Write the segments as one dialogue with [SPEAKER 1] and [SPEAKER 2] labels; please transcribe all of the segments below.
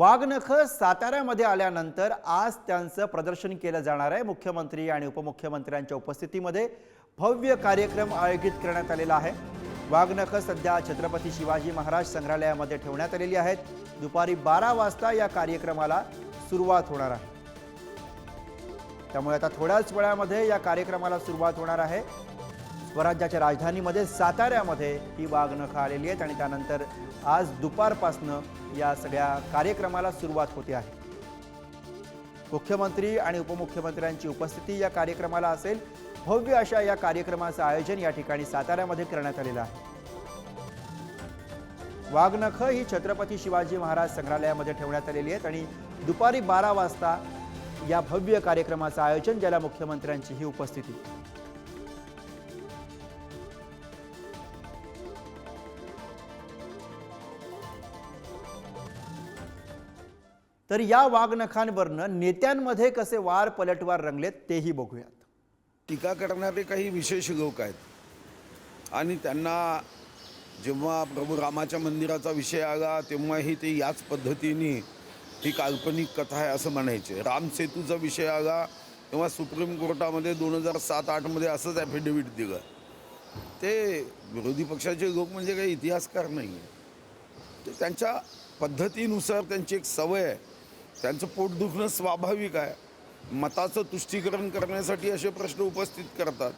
[SPEAKER 1] वाघनख साताऱ्यामध्ये आल्यानंतर आज त्यांचं प्रदर्शन केलं जाणार आहे. मुख्यमंत्री आणि उपमुख्यमंत्र्यांच्या उपस्थितीमध्ये भव्य कार्यक्रम आयोजित करण्यात आलेला आहे. वाघनख सध्या छत्रपती शिवाजी महाराज संग्रहालयामध्ये ठेवण्यात आलेली आहेत. दुपारी बारा वाजता या कार्यक्रमाला सुरुवात होणार आहे. त्यामुळे आता थोड्याच वेळामध्ये या कार्यक्रमाला सुरुवात होणार आहे. स्वराज्याच्या राजधानीमध्ये साताऱ्यामध्ये ही वाघनखं आलेली आहेत आणि त्यानंतर आज दुपारपासनं या सगळ्या कार्यक्रमाला सुरुवात होते आहे. मुख्यमंत्री आणि उपमुख्यमंत्र्यांची उपस्थिती या कार्यक्रमाला असेल भव्य अशा या कार्यक्रमाचं आयोजन या ठिकाणी साताऱ्यामध्ये करण्यात आलेलं आहे. वाघनखं ही छत्रपती शिवाजी महाराज संग्रहालयामध्ये ठेवण्यात आलेली आहेत आणि दुपारी बारा वाजता या भव्य कार्यक्रमाचं आयोजन ज्याला मुख्यमंत्र्यांची ही उपस्थिती. तर या वाघनखांवरनं नेत्यांमध्ये कसे वार पलटवार रंगलेत तेही बघूयात.
[SPEAKER 2] टीका करणारे काही विशेष लोक आहेत. आणि त्यांना जेव्हा प्रभू रामाच्या मंदिराचा विषय आला तेव्हाही ते याच पद्धतीने ही काल्पनिक कथा आहे असं म्हणायचे. राम सेतूचा विषय आला तेव्हा सुप्रीम कोर्टामध्ये दोन हजार सात आठमध्ये असंच ॲफिडेव्हिट दिलं. ते विरोधी पक्षाचे लोक म्हणजे काही इतिहासकार नाही आहे ते त्यांच्या पद्धतीनुसार त्यांची एक सवय आहे. त्यांचं पोट दुखणं स्वाभाविक आहे. मताचं तुष्टीकरण करण्यासाठी असे प्रश्न उपस्थित करतात.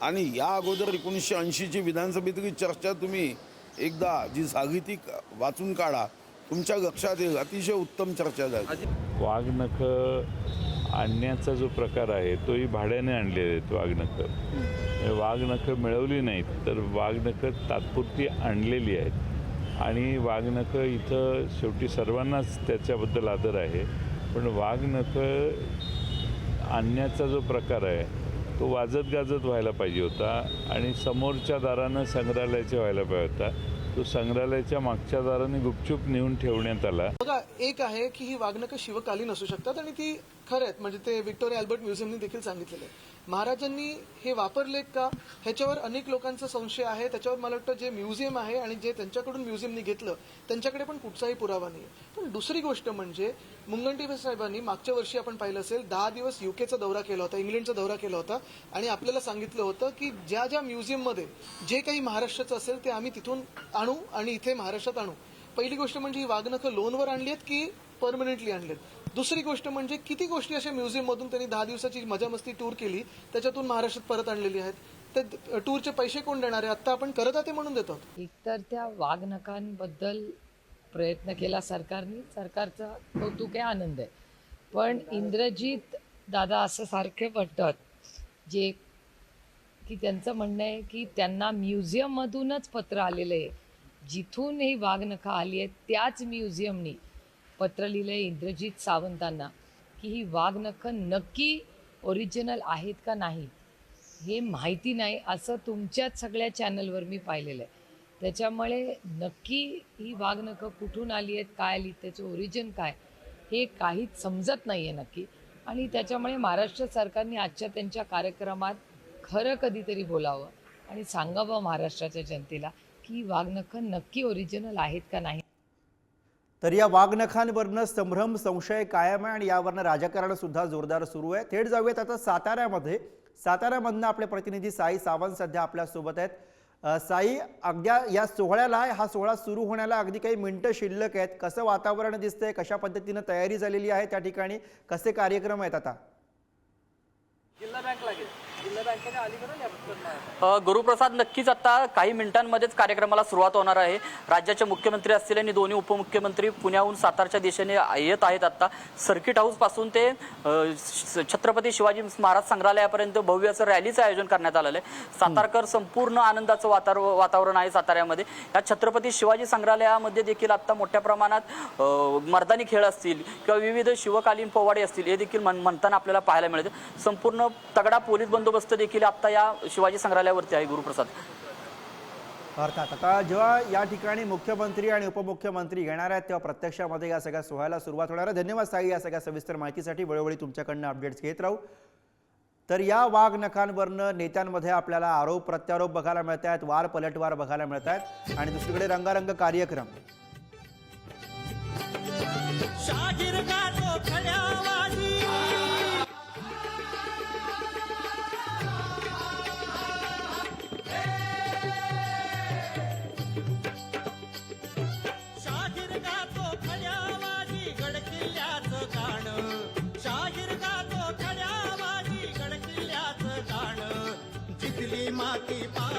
[SPEAKER 2] आणि या अगोदर एकोणीसशे ऐंशीची विधानसभेतली चर्चा तुम्ही एकदा जी सागितिक वाचून काढा तुमच्या लक्षात येईल. अतिशय उत्तम चर्चा झाली.
[SPEAKER 3] वाघनख आणण्याचा जो प्रकार आहे तोही भाड्याने आणलेले आहेत वाघनखं वाघनखं मिळवली नाहीत तर वाघनखं तात्पुरती आणलेली आहेत. आणि वाघनखं इथं शेवटी सर्वांनाच त्याच्याबद्दल आदर आहे. पण वाघनखं आणण्याचा जो प्रकार आहे तो वाजत गाजत व्हायला पाहिजे होता आणि समोरच्या दारानं संग्रहालयाच्या व्हायला पाहिजे होता. तो संग्रहालयाच्या मागच्या दाराने गुपचूप नेऊन ठेवण्यात आला.
[SPEAKER 4] बघा एक आहे की ही वाघनकं शिवकालीन असू शकतात आणि ती खरं आहेत. म्हणजे ते व्हिक्टोरिया अल्बर्ट म्युझियमने देखील सांगितलेलं आहे. महाराजांनी हे वापरले का? ह्याच्यावर अनेक लोकांचा संशय आहे. त्याच्यावर मला वाटतं जे म्युझियम आहे आणि जे त्यांच्याकडून म्युझियमनी घेतलं त्यांच्याकडे पण कुठचाही पुरावा नाही पण दुसरी गोष्ट म्हणजे मुनगंटीवार साहेबांनी मागच्या वर्षी आपण पाहिलं असेल दहा दिवस युकेचा दौरा केला होता इंग्लंडचा दौरा केला होता आणि आपल्याला सांगितलं होतं की ज्या ज्या म्युझियममध्ये जे काही महाराष्ट्राचं असेल ते आम्ही तिथून आणू आणि इथे महाराष्ट्रात आणू. पहिली गोष्ट म्हणजे ही वाघनखं लोनवर आणली आहेत की परमनंटली आणलेत? दुसरी गोष्ट म्हणजे किती गोष्टी अशा म्युझियममधून त्यांनी दहा दिवसाची मजामस्ती टूर केली त्याच्यातून महाराष्ट्रात परत आणलेली आहेत. ते टूरचे पैसे कोण देणार आहे? आता आपण करदाते म्हणून देतो
[SPEAKER 5] एकतर त्या वाघनखांबद्दल प्रयत्न केला सरकारने सरकारचा कौतुक आहे आनंद आहे. पण इंद्रजीत दादा असं सारखे म्हणतात जे की त्यांचं म्हणणं आहे की त्यांना म्युझियममधूनच पत्र आलेलं आहे. जिथून ही वाघनखं आली आहे त्याच म्युझियमनी पत्र लिहिलं आहे इंद्रजित सावंतांना की ही वाघनखं नक्की ओरिजिनल आहेत का नाही हे माहिती नाही असं तुमच्याच सगळ्या चॅनलवर मी पाहिलेलं आहे. त्याच्यामुळे नक्की ही वाघनखं कुठून आली आहेत काय आली त्याचं ओरिजिन काय हे काहीच समजत नाही आहे नक्की. आणि त्याच्यामुळे महाराष्ट्र सरकारने आजच्या त्यांच्या कार्यक्रमात खरं कधीतरी बोलावं आणि सांगावं महाराष्ट्राच्या जनतेला की वाघनखं नक्की ओरिजिनल आहेत का नाही.
[SPEAKER 1] तर या वाघनखांवरनं संभ्रम संशय कायम आहे आणि यावरनं राजकारण सुद्धा जोरदार सुरू आहे. थेट जाऊयात आता साताऱ्यामध्ये. साताऱ्यामधनं आपले प्रतिनिधी साई सावंत सध्या आपल्यासोबत आहेत. साई अगद्या या सोहळ्याला हा सोहळा सुरू होण्याला अगदी काही मिनटं शिल्लक आहेत. कसं वातावरण दिसतंय? कशा पद्धतीनं तयारी झालेली आहे त्या ठिकाणी? कसे कार्यक्रम आहेत आता?
[SPEAKER 6] अ, गुरुप्रसाद नक्कीच आता काही मिनिटांमध्येच कार्यक्रमाला सुरुवात होणार आहे. राज्याचे मुख्यमंत्री असतील आणि दोन्ही उपमुख्यमंत्री पुण्याहून सातारच्या दिशेने येत आहेत आता. सर्किट हाऊसपासून ते छत्रपती शिवाजी महाराज संग्रहालयापर्यंत भव्य असं रॅलीचं आयोजन करण्यात आलेलं आहे. सातारकर संपूर्ण आनंदाचं वातार वातावरण आहे साताऱ्यामध्ये. या छत्रपती शिवाजी संग्रहालयामध्ये देखील आता मोठ्या प्रमाणात मर्दानी खेळ असतील किंवा विविध शिवकालीन पोवाडे असतील हे देखील म्हण- म्हणताना आपल्याला पाहायला मिळते. संपूर्ण तगडा पोलीस बंदोबस्त देखील आता या शिवाजी संग्रहालयावरती आहे गुरुप्रसाद.
[SPEAKER 1] अर्थात आता जेव्हा या ठिकाणी मुख्यमंत्री आणि उपमुख्यमंत्री येणार आहेत तेव्हा प्रत्यक्षामध्ये या सगळ्या सोहळ्याला सुरुवात होणार आहे. धन्यवाद साई या सगळ्या सविस्तर माहितीसाठी वेळोवेळी तुमच्याकडनं अपडेट्स घेत राहू. तर या वाघ नखांवरनं नेत्यांमध्ये आपल्याला आरोप प्रत्यारोप बघायला मिळत आहेत वार पलटवार बघायला मिळत आहेत आणि दुसरीकडे रंगारंग कार्यक्रम.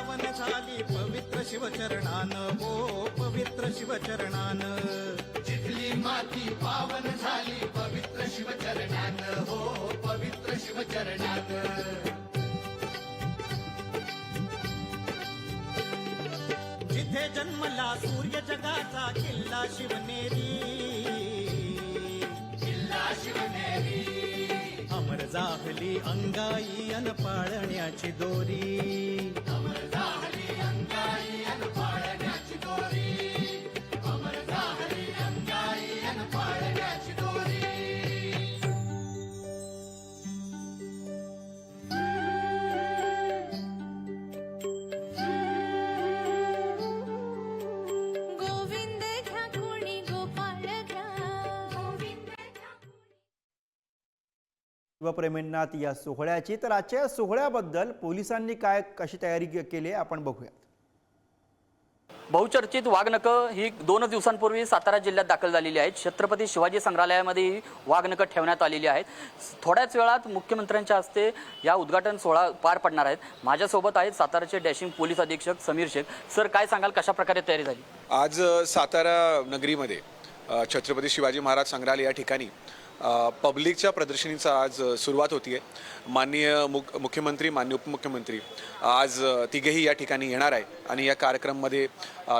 [SPEAKER 7] पावन झाली पवित्र शिवचरणान हो पवित्र शिवचरणान. जिथली माती पावन झाली पवित्र शिवचरणान हो पवित्र शिवचरणान. जिथे जन्मला सूर्य जगाचा किल्ला शिवनेरी जाहली अंगाई अन पाळण्याची दोरी. अमर जाहली अंगाई अन पाळण्याची दोरी.
[SPEAKER 1] शिवप्रेमींना ती या सोहळ्याची. तर आजच्या या सोहळ्याबद्दल पोलिसांनी काय कशी तयारी के- केली आहे आपण बघूयात
[SPEAKER 6] बहुचर्चित वाघनकं ही दोनच दिवसांपूर्वी सातारा जिल्ह्यात दाखल झालेली आहेत. छत्रपती शिवाजी संग्रहालयामध्ये ही वाघनकं ठेवण्यात आलेली आहेत. थोड्याच वेळात मुख्यमंत्र्यांच्या हस्ते या उद्घाटन सोहळा पार पडणार आहेत माझ्यासोबत आहेत साताराचे डॅशिंग पोलीस अधीक्षक समीर शेख. सर काय सांगाल कशा प्रकारे तयारी झाली?
[SPEAKER 8] आज सातारा नगरीमध्ये छत्रपती शिवाजी महाराज संग्रहालय या ठिकाणी पब्लिकच्या प्रदर्शनीचा आज सुरुवात होती आहे माननीय मुख मुख्यमंत्री माननीय उपमुख्यमंत्री आज तिघेही या ठिकाणी येणार आहे आणि या कार्यक्रममध्ये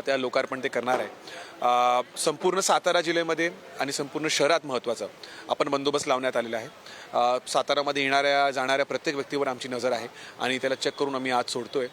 [SPEAKER 8] त्या लोकार्पण ते करणार आहे संपूर्ण सातारा जिल्ह्यामध्ये आणि संपूर्ण शहरात महत्त्वाचा आपण बंदोबस्त लावण्यात आलेला आहे. सातारामध्ये येणाऱ्या जाणाऱ्या प्रत्येक व्यक्तीवर आमची नजर आहे आणि त्याला चेक करून आम्ही आज सोडतोय.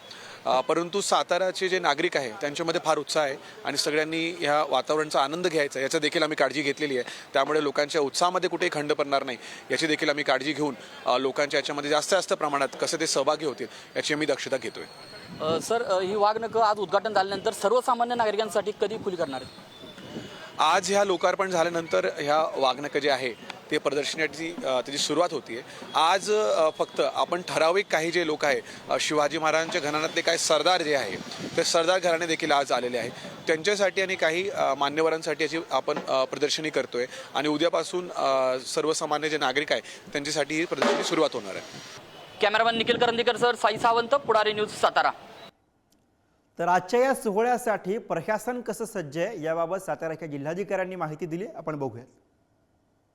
[SPEAKER 8] अ, परंतु साताराचे जे नागरिक आहे त्यांच्यामध्ये फार उत्साह आहे आणि सगळ्यांनी ह्या वातावरणाचा आनंद घ्यायचा याचा देखील आम्ही काळजी घेतलेली आहे. त्यामुळे लोकांच्या उत्साहामध्ये कुठेही खंड पडणार नाही. याची देखील आम्ही काळजी घेऊन लोकांच्या याच्यामध्ये जास्त जास्त प्रमाणात कसे ते सहभागी होतील याची आम्ही दक्षता घेतोय.
[SPEAKER 6] सर ही वाघनकं आज उद्घाटन झाल्यानंतर सर्वसामान्य नागरिकांसाठी कधी खुली करणार आहेत?
[SPEAKER 8] आज ह्या लोकार्पण झाल्यानंतर ह्या वागणकं जे आहे ते प्रदर्शनाची त्याची सुरुवात होतीये. आज अ, फक्त आपण ठराविक काही जे लोक आहे शिवाजी महाराजांच्या घराण्यातले काही सरदार जे आहे ते सरदार घराणे देखील आज आलेले आहे त्यांच्यासाठी आणि काही मान्यवरांसाठी याची आपण प्रदर्शनी करतोय आणि उद्यापासून सर्वसामान्य जे नागरिक आहे त्यांच्यासाठी ही प्रदर्शनी सुरुवात होणार आहे.
[SPEAKER 6] Cameraman Nikhil Karandikar sir Sai Sawant Pudhari news Satara.
[SPEAKER 1] तर आजच्या या सोहळ्यासाठी प्रशासन कसं सज्ज आहे याबाबत साताऱ्याच्या जिल्हाधिकाऱ्यांनी माहिती दिली. आपण बघूयात.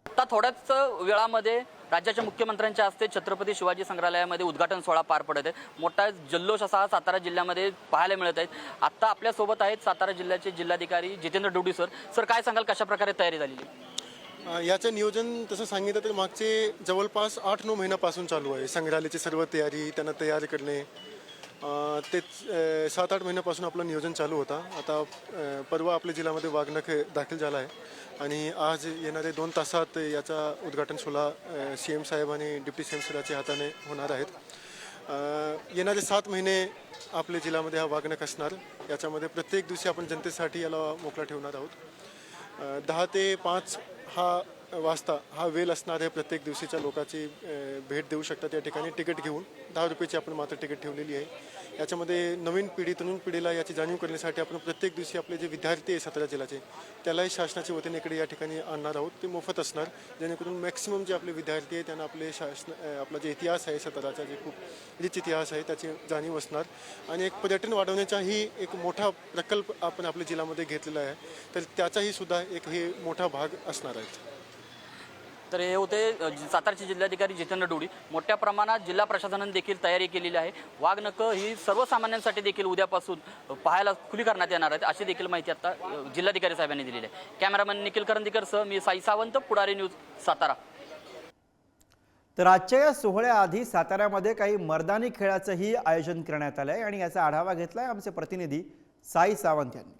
[SPEAKER 6] आता थोड्याच वेळामध्ये राज्याच्या मुख्यमंत्र्यांच्या हस्ते छत्रपती शिवाजी संग्रहालयामध्ये उद्घाटन सोहळा पार पडत आहे. मोठा जल्लोष असा सातारा जिल्ह्यामध्ये पाहायला मिळत आहेत आता आपल्यासोबत आहेत सातारा जिल्ह्याचे जिल्हाधिकारी जितेंद्र डोडी सर. सर काय सांगाल कशा प्रकारे तयारी झालेली
[SPEAKER 9] याचं नियोजन तसं सांगितलं तर मागचे जवळपास आठ नऊ महिन्यापासून चालू आहे. संग्रहालयाची सर्व तयारी त्यांना तयार करणे ते सात आठ महिन्यापासून आपलं नियोजन चालू होता. आता परवा आपल्या जिल्ह्यामध्ये वाघनख दाखल झाला आहे. आणि आज येणारे दोन तासात याचा उद्घाटन सोहळा सी एम साहेब आणि डिप्टी सी एम साहेबाच्या हाताने होणार आहेत. येणारे सात महिने आपल्या जिल्ह्यामध्ये हा वाघनख असणार. याच्यामध्ये प्रत्येक दिवशी आपण जनतेसाठी याला मोकळा ठेवणार आहोत. दहा ते पाच हा वाजता हा वेल असणाऱ्या प्रत्येक दिवशीच्या लोकांची भेट देऊ शकतात या ठिकाणी. तिकीट घेऊन दहा रुपयाची आपण मात्र तिकीट ठेवलेली आहे. याच्यामध्ये नवीन पिढी तरुण पिढीला याची जाणीव करण्यासाठी आपण प्रत्येक दिवशी आपले जे विद्यार्थी आहे सतरा जिल्ह्याचे त्यालाही शासनाच्या वतीने इकडे या ठिकाणी आणणार आहोत. ते मोफत असणार जेणेकरून मॅक्सिमम जे आपले विद्यार्थी आहे त्यांना आपले शासन आपला जे इतिहास आहे सतराचा जे खूप रिच इतिहास आहे त्याची जाणीव असणार. आणि एक पर्यटन वाढवण्याचाही एक मोठा प्रकल्प आपण आपल्या जिल्ह्यामध्ये घेतलेला आहे. तर त्याचाही सुद्धा एक हे मोठा भाग असणार आहे.
[SPEAKER 6] तर हे होते सातारचे जिल्हाधिकारी जितेंद्र डोडी. मोठ्या प्रमाणात जिल्हा प्रशासनाने देखील तयारी केलेली आहे. वाघनकं ही सर्वसामान्यांसाठी देखील उद्यापासून पाहायला खुली करण्यात येणार आहेत अशी देखील माहिती आता जिल्हाधिकारी साहेबांनी दिलेली आहे. कॅमेरामॅन निखिल करंदीकर सह मी साई सावंत पुढारी न्यूज सातारा.
[SPEAKER 1] तर आजच्या या सोहळ्याआधी साताऱ्यामध्ये काही मर्दानी खेळाचंही आयोजन करण्यात आलं आहे आणि याचा आढावा घेतला आहे आमचे प्रतिनिधी साई सावंत यांनी.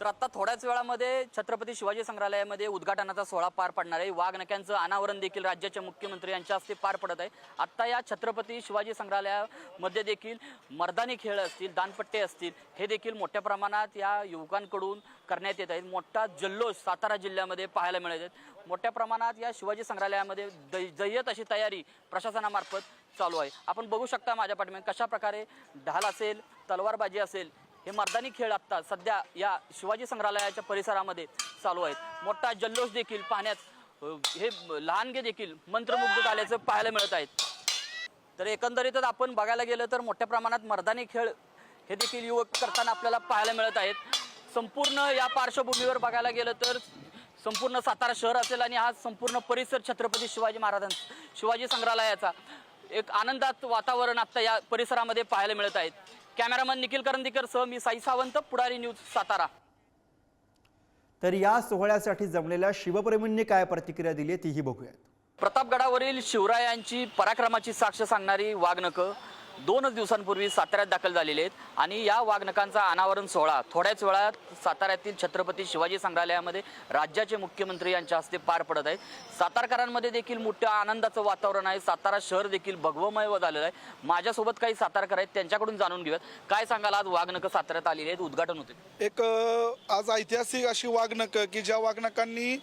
[SPEAKER 6] तर आता थोड्याच वेळामध्ये छत्रपती शिवाजी संग्रहालयामध्ये उद्घाटनाचा सोहळा पार पडणार आहे. वाघनक्यांचं अनावरण देखील राज्याचे मुख्यमंत्री यांच्या हस्ते पार पडत आहे. आता या छत्रपती शिवाजी संग्रहालयामध्ये देखील मर्दानी खेळ असतील दानपट्टे असतील हे देखील मोठ्या प्रमाणात या युवकांकडून करण्यात येत आहेत. मोठा जल्लोष सातारा जिल्ह्यामध्ये पाहायला मिळत आहेत मोठ्या प्रमाणात या शिवाजी संग्रहालयामध्ये दै जय्यत अशी तयारी प्रशासनामार्फत चालू आहे. आपण बघू शकता माझ्या पाठीमागे कशा प्रकारे ढाल असेल तलवारबाजी असेल हे मर्दानी खेळ आत्ता सध्या या शिवाजी संग्रहालयाच्या परिसरामध्ये चालू आहेत. मोठा जल्लोष देखील पाहण्यात हे लहानगे देखील मंत्रमुग्ध झाल्याचं पाहायला मिळत आहेत. तर एकंदरीतच आपण बघायला गेलं तर मोठ्या प्रमाणात मर्दानी खेळ हे देखील युवक करताना आपल्याला पाहायला मिळत आहेत. संपूर्ण या पार्श्वभूमीवर बघायला गेलं तर संपूर्ण सातारा शहर असेल आणि हा संपूर्ण परिसर छत्रपती शिवाजी महाराजां शिवाजी संग्रहालयाचा एक आनंदात वातावरण आत्ता या परिसरामध्ये पाहायला मिळत आहेत कॅमेरामन निखिल करंदीकर सह मी साई सावंत पुढारी न्यूज सातारा.
[SPEAKER 1] तर या सोहळ्यासाठी जमलेल्या शिवप्रेमींनी काय प्रतिक्रिया दिली तीही बघूयात.
[SPEAKER 6] प्रतापगडावरील शिवरायांची पराक्रमाची साक्ष सांगणारी वाघनकं दोनच दिवसांपूर्वी साताऱ्यात दाखल झालेले आहेत. आणि या वाघनकांचा अनावरण सोहळा थोड्याच वेळात साताऱ्यातील छत्रपती शिवाजी संग्रहालयामध्ये राज्याचे मुख्यमंत्री यांच्या हस्ते पार पडत आहेत सातारकरांमध्ये देखील मोठ्या आनंदाचं वातावरण आहे. सातारा शहर देखील भगवमय व झालेलं आहे. माझ्यासोबत काही सातारकर आहेत. त्यांच्याकडून जाणून घेऊयात. काय सांगाल? आज वाघनकं साताऱ्यात आलेली आहेत. उद्घाटन होते.
[SPEAKER 10] एक आज ऐतिहासिक अशी वाघनकं की ज्या वाघनकांनी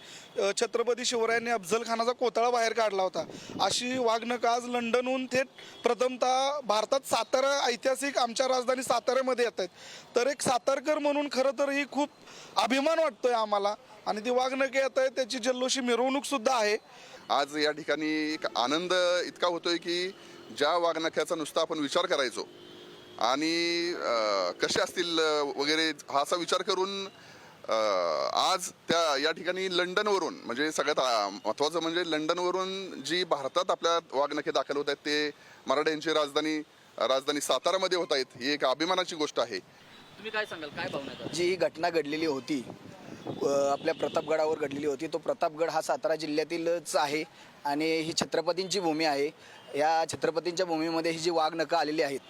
[SPEAKER 10] छत्रपती शिवरायांनी अफजल खानाचा कोतळा बाहेर काढला होता. अशी वाघनकं आज लंडनहून थेट प्रथमतः भारतात सातारा ऐतिहासिक आमच्या राजधानी साताऱ्यामध्ये येत आहेत. तर एक सातारकर म्हणून खरं तर ही खूप अभिमान वाटतोय आम्हाला. आणि ती वाघनके येत आहेत त्याची जल्लोषी मिरवणूक सुद्धा आहे.
[SPEAKER 11] आज या ठिकाणी एक आनंद इतका होतोय की ज्या वागणख्याचा नुसता आपण विचार करायचो आणि कसे असतील वगैरे हा असा विचार करून आज त्या या ठिकाणी लंडनवरून म्हणजे सगळ्यात महत्त्वाचं म्हणजे लंडनवरून जी भारतात आपल्या वागणखे दाखल होत आहेत ते मराठ्यांची राजधानी राजधानी सातारामध्ये होत आहेत. ही एक अभिमानाची गोष्ट आहे.
[SPEAKER 6] तुम्ही काय सांगाल? काय भावना आहेत?
[SPEAKER 12] जी ही घटना घडलेली होती अ, आपल्या प्रतापगडावर घडलेली होती तो प्रतापगड हा सातारा जिल्ह्यातीलच आहे आणि ही छत्रपतींची भूमी आहे. या छत्रपतींच्या भूमीमध्ये ही जी वाघनखं आलेली आहेत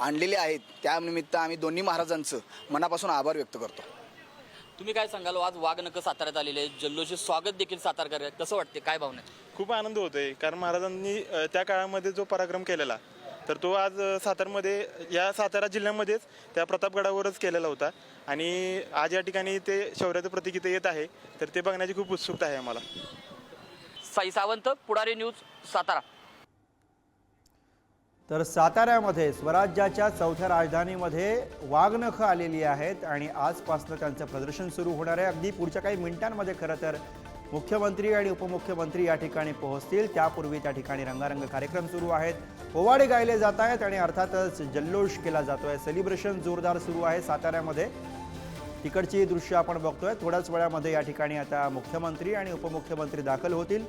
[SPEAKER 12] आणलेली आहेत त्यानिमित्त आम्ही दोन्ही महाराजांचं मनापासून आभार व्यक्त करतो.
[SPEAKER 6] तुम्ही काय सांगाल? आज वाघनकं साताऱ्यात आलेले आहेत. जल्लोषी स्वागत देखील सातारकर आहेत कसं वाटते काय भावना आहेत?
[SPEAKER 9] खूप आनंद होतोय कारण महाराजांनी अ, त्या काळामध्ये जो पराक्रम केलेला तर तो आज सातारमध्ये या सातारा जिल्ह्यामध्येच त्या प्रतापगडावरच केलेला होता. आणि आज या ठिकाणी ते शौर्याचं प्रतीक इथे येत आहे. तर ते बघण्याची खूप उत्सुकता आहे आम्हाला.
[SPEAKER 6] साई सावंत पुढारी न्यूज सातारा.
[SPEAKER 1] तर साताऱ्यामध्ये स्वराज्याच्या चौथ्या राजधानीमध्ये वाघनखं आलेली आहेत. आणि आजपासनं त्यांचं प्रदर्शन सुरू होणार आहे. अगदी पुढच्या काही मिनिटांमध्ये खरं तर मुख्यमंत्री आणि उपमुख्यमंत्री या ठिकाणी पोहोचतील. त्यापूर्वी त्या ठिकाणी रंगारंग कार्यक्रम सुरू आहेत. पोवाडे गायले जात आहेत आणि अर्थातच जल्लोष केला जातोय. सेलिब्रेशन जोरदार सुरू आहे. साताऱ्यामध्ये तिकडची दृश्य आपण बघतोय. थोड्याच वेळामध्ये या ठिकाणी आता मुख्यमंत्री आणि उपमुख्यमंत्री दाखल होतील.